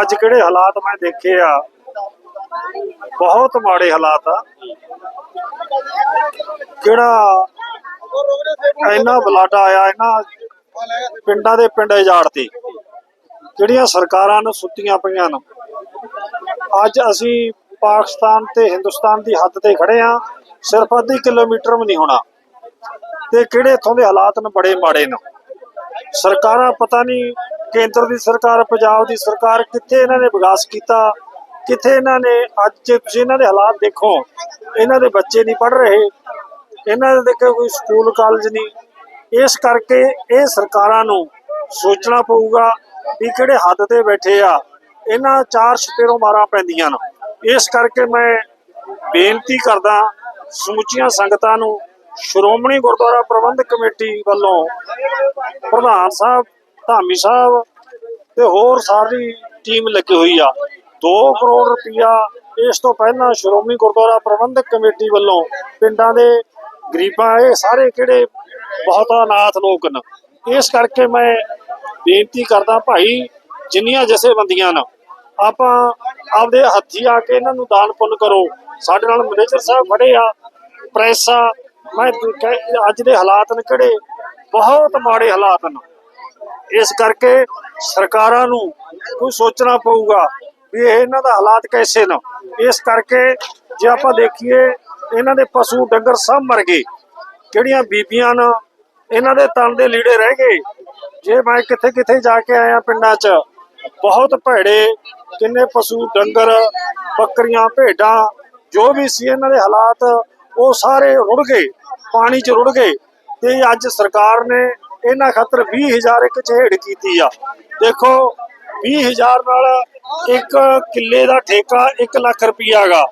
ਅੱਜ ਕਿਹੜੇ ਹਾਲਾਤ ਮੈਂ ਦੇਖੇ ਆ? ਬਹੁਤ ਮਾੜੇ ਹਾਲਾਤ ਆ। ਜਿਹੜਾ ਇੰਨਾ ਬਲਾਟਾ ਆਇਆ ਇਹਨਾਂ ਪਿੰਡਾਂ ਦੇ ਪਿੰਡ ਇਜਾੜਤੀ ਜਿਹੜੀਆਂ ਸਰਕਾਰਾਂ ਨੂੰ ਸੁੱਤੀਆਂ ਪਈਆਂ ਨੇ। ਅੱਜ ਅਸੀਂ ਪਾਕਿਸਤਾਨ ਤੇ ਹਿੰਦੁਸਤਾਨ ਦੀ ਹੱਦ ਤੇ ਖੜੇ ਆ, ਸਿਰਫ ਅੱਧੀ ਕਿਲੋਮੀਟਰ ਵੀ ਨਹੀਂ ਹੋਣਾ। ਤੇ ਕਿਹੜੇ ਇੱਥੋਂ ਦੇ ਹਾਲਾਤ ਨੇ, ਬੜੇ ਮਾੜੇ ਨੇ। ਸਰਕਾਰਾਂ, ਪਤਾ ਨਹੀਂ ਕੇਂਦਰ ਦੀ ਸਰਕਾਰ, ਪੰਜਾਬ ਦੀ ਸਰਕਾਰ ਕਿੱਥੇ ਇਹਨਾਂ ਨੇ ਵਿਕਾਸ ਕੀਤਾ, ਕਿੱਥੇ ਇਹਨਾਂ ਨੇ ਅੱਜ ਜੇ ਤੁਸੀਂ ਇਹਨਾਂ ਦੇ ਹਾਲਾਤ ਦੇਖੋ, ਇਹਨਾਂ ਦੇ ਬੱਚੇ ਨਹੀਂ ਪੜ ਰਹੇ, ਇਹਨਾਂ ਦੇ ਦੇਖੋ ਕੋਈ ਸਕੂਲ, ਕਾਲਜ ਨਹੀਂ। ਇਸ ਕਰਕੇ ਇਹ ਸਰਕਾਰਾਂ ਨੂੰ ਸੋਚਣਾ ਪਊਗਾ ਵੀ ਕਿਹੜੇ ਹੱਦ ਤੇ ਬੈਠੇ ਆ, ਇਹਨਾਂ ਚਾਰ ਛਪੇਰੋਂ ਮਾਰਾਂ ਪੈਂਦੀਆਂ ਨੇ। ਇਸ ਕਰਕੇ ਮੈਂ ਬੇਨਤੀ ਕਰਦਾ ਸਮੁੱਚੀਆਂ ਸੰਗਤਾਂ ਨੂੰ ਸ਼੍ਰੋਮਣੀ ਗੁਰਦੁਆਰਾ ਪ੍ਰਬੰਧਕ ਕਮੇਟੀ ਵੱਲੋਂ ਪ੍ਰਧਾਨ ਸਾਹਿਬ, ਧਾਮੀ ਸਾਹਿਬ ਤੇ ਹੋਰ ਸਾਰੀ ਟੀਮ ਲੱਗੀ ਹੋਈ ਆ। 2 ਕਰੋੜ ਰੁਪਇਆ ਇਸ ਤੋਂ ਪਹਿਲਾਂ ਸ਼੍ਰੋਮਣੀ ਗੁਰਦੁਆਰਾ ਪ੍ਰਬੰਧਕ ਕਮੇਟੀ ਵੱਲੋਂ ਪਿੰਡਾਂ ਦੇ ਗਰੀਬਾਂ, ਇਹ ਸਾਰੇ ਕਿਹੜੇ ਬਹੁਤ ਅਨਾਥ ਲੋਕ ਨੇ। ਇਸ ਕਰਕੇ ਮੈਂ ਬੇਨਤੀ ਕਰਦਾ, ਭਾਈ, ਜਿੰਨੀਆਂ ਜਥੇਬੰਦੀਆਂ ਨੇ ਆਪਾਂ ਆਪਦੇ ਹੱਥੀ ਆ ਕੇ ਇਹਨਾਂ ਨੂੰ ਦਾਨ ਪੁੰਨ ਕਰੋ। ਸਾਡੇ ਨਾਲ ਮੈਨੇਜਰ ਸਾਹਿਬ ਖੜੇ ਆ ਪ੍ਰੈਸ ਆ। ਮੈਂ ਅੱਜ ਦੇ ਹਾਲਾਤ ਨੇ ਕਿਹੜੇ? ਬਹੁਤ ਮਾੜੇ ਹਾਲਾਤ ਨੇ। ਇਸ ਕਰਕੇ ਸਰਕਾਰਾਂ ਨੂੰ ਕੋਈ ਸੋਚਣਾ ਪਊਗਾ ਵੀ ਇਹ ਇਹਨਾਂ ਦਾ ਹਾਲਾਤ ਕੈਸੇ ਨੇ। ਇਸ ਕਰਕੇ ਜੇ ਆਪਾਂ ਦੇਖੀਏ, ਇਹਨਾਂ ਦੇ ਪਸ਼ੂ ਡੰਗਰ ਸਭ ਮਰ ਗਏ। ਕਿਹੜੀਆਂ ਬੀਬੀਆਂ ਨੇ, ਇਹਨਾਂ ਦੇ ਤਨ ਦੇ ਲੀੜੇ ਰਹਿ ਗਏ। ਜੇ ਮੈਂ ਕਿੱਥੇ ਕਿੱਥੇ ਜਾ ਕੇ ਆਇਆ ਪਿੰਡਾਂ 'ਚ ਬਹੁਤ ਭੈੜੇ ਕਿੰਨੇ ਪਸ਼ੂ, ਡੰਗਰ, ਬੱਕਰੀਆਂ, ਭੇਡਾਂ, ਜੋ ਵੀ ਸੀ ਇਹਨਾਂ ਦੇ ਹਾਲਾਤ, ਉਹ ਸਾਰੇ ਰੁੜ ਗਏ, ਪਾਣੀ 'ਚ ਰੁੜ ਗਏ ਤੇ ਅੱਜ ਸਰਕਾਰ ਨੇ ਇਹਨਾਂ ਖਾਤਰ 20000 ਇੱਕ ਚਿਹੜ ਕੀਤੀ ਆ। ਦੇਖੋ 20000 ਨਾਲ ਇੱਕ ਕਿੱਲੇ ਦਾ ਠੇਕਾ 1 ਲੱਖ ਰੁਪਈਆ ਗਾ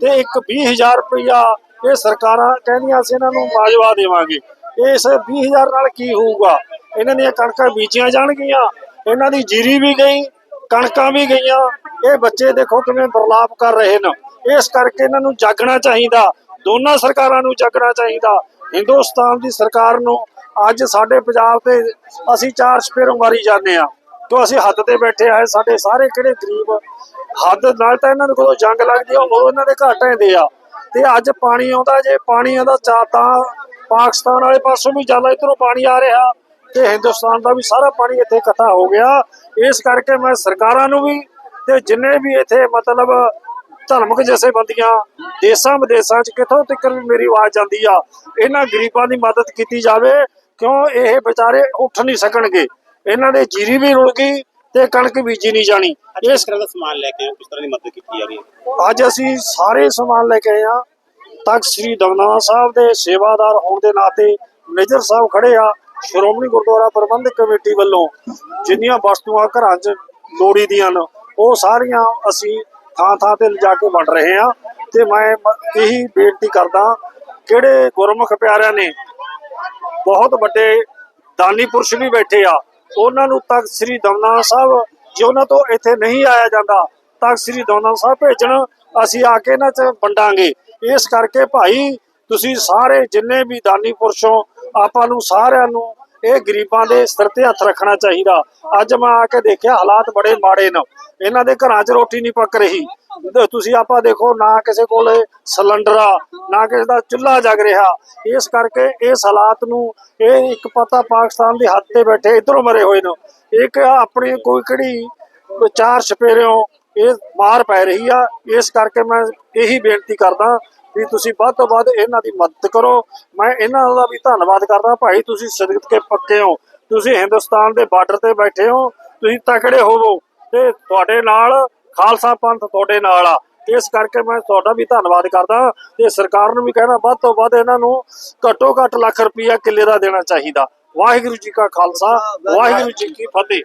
ਤੇ ਇੱਕ 20000 ਰੁਪਈਆ ਇਹ ਸਰਕਾਰਾਂ ਕਹਿੰਦੀਆਂ ਸੀ ਇਹਨਾਂ ਨੂੰ ਮਾਜਵਾ ਦੇਵਾਂਗੇ। ਇਸ 20000 ਨਾਲ ਕੀ ਹੋਊਗਾ? ਇਹਨਾਂ ਦੀਆਂ ਕਣਕਾਂ ਬੀਜੀਆਂ ਜਾਣਗੀਆਂ ਇਹਨਾਂ ਦੀ ਜੀਰੀ ਵੀ ਗਈ, ਕਣਕਾਂ ਵੀ ਗਈਆਂ। ਇਹ ਬੱਚੇ ਦੇਖੋ ਕਿਵੇਂ ਬਰਲਾਪ ਕਰ ਰਹੇ ਨੇ। ਇਸ ਕਰਕੇ ਇਹਨਾਂ ਨੂੰ ਜਾਗਣਾ ਚਾਹੀਦਾ। ਦੋਨਾਂ ਸਰਕਾਰਾਂ ਨੂੰ ਜਾਗਣਾ ਚਾਹੀਦਾ। ਹਿੰਦੁਸਤਾਨ ਦੀ ਸਰਕਾਰ ਨੂੰ ਅੱਜ ਸਾਡੇ ਪੰਜਾਬ ਤੇ ਅਸੀਂ ਚਾਰ ਸਪੇਰੋਂ ਮਾਰੀ ਜਾਂਦੇ ਆ ਕਿਉਂ ਅਸੀਂ ਹੱਦ ਤੇ ਬੈਠੇ ਆ ਸਾਡੇ ਸਾਰੇ ਕਿਹੜੇ ਗਰੀਬ ਹੱਦ ਨਾਲ ਤਾਂ ਇਹਨਾਂ ਨੂੰ ਕੋਲ ਜੰਗ ਲੱਗਦੀ ਆ, ਉਹ ਇਹਨਾਂ ਦੇ ਘਰ ਢਹਿੰਦੇ ਆ। ਤੇ ਅੱਜ ਪਾਣੀ ਆਉਂਦਾ, ਜੇ ਪਾਣੀ ਆਉਂਦਾ ਚਾ ਤਾਂ ਪਾਕਿਸਤਾਨ ਵਾਲੇ ਪਾਸੋਂ ਵੀ ਜਾਂਦਾ ਇਧਰੋਂ ਪਾਣੀ ਆ ਰਿਹਾ। ਤੇ ਹਿੰਦੁਸਤਾਨ ਦਾ ਵੀ ਸਾਰਾ ਪਾਣੀ ਇੱਥੇ ਇਕੱਠਾ ਹੋ ਗਿਆ। ਇਸ ਕਰਕੇ ਮੈਂ ਸਰਕਾਰਾਂ ਨੂੰ ਵੀ ਤੇ ਜਿੰਨੇ ਵੀ ਇੱਥੇ ਮਤਲਬ ਧਰਮਕ ਜਥੇਬੰਦੀਆਂ ਦੇਸਾਂ ਵਿਦੇਸਾਂ 'ਚ ਕਿੱਥੋਂ ਤੱਕ ਮੇਰੀ ਆਵਾਜ਼ ਜਾਂਦੀ ਆ ਇਹਨਾਂ ਗਰੀਬਾਂ ਦੀ ਮਦਦ ਕੀਤੀ ਜਾਵੇ ਕਿਉਂ ਇਹ ਵਿਚਾਰੇ ਉੱਠ ਨਹੀਂ ਸਕਣਗੇ। ਇਹਨਾਂ ਦੇ ਜੀਰੀ ਵੀ ਰੁਲ ਗਈ ਤੇ ਕਣਕ ਬੀਜੀ ਨਹੀਂ ਜਾਣੀ। ਕਿਸ ਤਰ੍ਹਾਂ ਦਾ ਸਮਾਨ ਲੈ ਕੇ ਆਏ? ਕਿਸ ਤਰ੍ਹਾਂ ਦੀ ਮਦਦ ਕੀਤੀ ਜਾ ਰਹੀ ਹੈ? ਅੱਜ ਅਸੀਂ ਸਾਰੇ ਸਮਾਨ ਲੈ ਕੇ ਆਏ ਆ ਤਖਤ ਸ੍ਰੀ ਦਮਦਮਾ ਸਾਹਿਬ ਦੇ ਸੇਵਾਦਾਰ ਹੋਣ ਦੇ ਨਾਤੇ ਮੈਨੇਜਰ ਸਾਹਿਬ ਖੜੇ ਆ। ਸ਼੍ਰੋਮਣੀ ਗੁਰਦੁਆਰਾ ਪ੍ਰਬੰਧਕ ਕਮੇਟੀ ਵੱਲੋਂ ਜਿੰਨੀਆਂ ਵਸਤੂਆਂ ਘਰਾਂ 'ਚ ਲੋੜੀ ਦੀਆਂ ਨੇ, ਉਹ ਸਾਰੀਆਂ ਅਸੀਂ ਥਾਂ ਥਾਂ ਤੇ ਲਿਜਾ ਕੇ ਵੰਡ ਰਹੇ ਹਾਂ ਤੇ ਮੈਂ ਇਹੀ ਬੇਨਤੀ ਕਰਦਾ ਕਿਹੜੇ ਗੁਰਮੁਖ ਪਿਆਰਿਆਂ ਨੇ ਬਹੁਤ ਵੱਡੇ ਦਾਨੀ ਪੁਰਸ਼ ਵੀ ਬੈਠੇ ਆ, ਉਹਨਾਂ ਨੂੰ ਤਖਤ ਸ੍ਰੀ ਦਮਦਮਾ ਸਾਹਿਬ, ਜੇ ਉਹਨਾਂ ਤੋਂ ਇੱਥੇ ਨਹੀਂ ਆਇਆ ਜਾਂਦਾ, ਤਖਤ ਸ੍ਰੀ ਦਮਦਮਾ ਸਾਹਿਬ ਭੇਜਣ, ਅਸੀਂ ਆ ਕੇ ਇਹਨਾਂ 'ਚ ਵੰਡਾਂਗੇ। ਇਸ ਕਰਕੇ ਭਾਈ ਤੁਸੀਂ ਸਾਰੇ ਜਿੰਨੇ ਵੀ ਦਾਨੀ ਪੁਰਸ਼ੋਂ ਆਪਾਂ ਨੂੰ ਸਾਰਿਆਂ ਨੂੰ ਇਹ ਗਰੀਬਾਂ ਦੇ ਸਿਰ ਤੇ ਹੱਥ ਰੱਖਣਾ ਚਾਹੀਦਾ। ਅੱਜ ਮੈਂ ਆ ਕੇ ਦੇਖਿਆ ਹਾਲਾਤ ਬੜੇ ਮਾੜੇ ਨੇ। ਇਹਨਾਂ ਦੇ ਘਰਾਂ 'ਚ ਰੋਟੀ ਨਹੀਂ ਪੱਕ ਰਹੀ। ਤੁਸੀਂ ਆਪਾਂ ਦੇਖੋ ਨਾ ਕਿਸੇ ਕੋਲ ਸਿਲੰਡਰ ਨਾ ਕਿਸੇ ਦਾ ਚੁੱਲ੍ਹਾ ਜਗ ਰਿਹਾ। ਇਸ ਕਰਕੇ ਇਸ ਹਾਲਾਤ ਨੂੰ ਇਹ ਇੱਕ ਪਤਾ ਪਾਕਿਸਤਾਨ ਦੇ ਹੱਥ ਤੇ ਬੈਠੇ ਇਧਰੋਂ ਮਰੇ ਹੋਏ ਨੇ। ਇੱਕ ਆਪਣੀ ਕੋਈ ਕਿਹੜੀ ਚਾਰ ਛਪੇਰਿਓ ਇਹ ਮਾਰ ਪੈ ਰਹੀ ਆ। ਇਸ ਕਰਕੇ ਮੈਂ ਇਹੀ ਬੇਨਤੀ ਕਰਦਾ ਵੀ ਤੁਸੀਂ ਵੱਧ ਤੋਂ ਵੱਧ ਇਹਨਾਂ ਦੀ ਮਦਦ ਕਰੋ। ਮੈਂ ਇਹਨਾਂ ਦਾ ਵੀ ਧੰਨਵਾਦ ਕਰਦਾ। ਭਾਈ, ਤੁਸੀਂ ਸਿਦਕਤ ਕੇ ਪੱਕੇ ਹੋ। ਤੁਸੀਂ ਹਿੰਦੁਸਤਾਨ ਦੇ ਬਾਰਡਰ ਤੇ ਬੈਠੇ ਹੋ। ਤੁਸੀਂ ਤਕੜੇ ਹੋਵੋ ਤੇ ਤੁਹਾਡੇ ਨਾਲ, ਖਾਲਸਾ ਪੰਥ ਤੁਹਾਡੇ ਨਾਲ ਆ। ਇਸ ਕਰਕੇ ਮੈਂ ਤੁਹਾਡਾ ਵੀ ਧੰਨਵਾਦ ਕਰਦਾ ਤੇ ਸਰਕਾਰ ਨੂੰ ਵੀ ਕਹਿਣਾ, ਵੱਧ ਤੋਂ ਵੱਧ ਇਹਨਾਂ ਨੂੰ ਘੱਟੋ ਘੱਟ ਲੱਖ ਰੁਪਇਆ ਕਿੱਲੇ ਦਾ ਦੇਣਾ ਚਾਹੀਦਾ। ਵਾਹਿਗੁਰੂ ਜੀ ਕਾ ਖਾਲਸਾ, ਵਾਹਿਗੁਰੂ ਜੀ ਕੀ ਫਤਿਹ।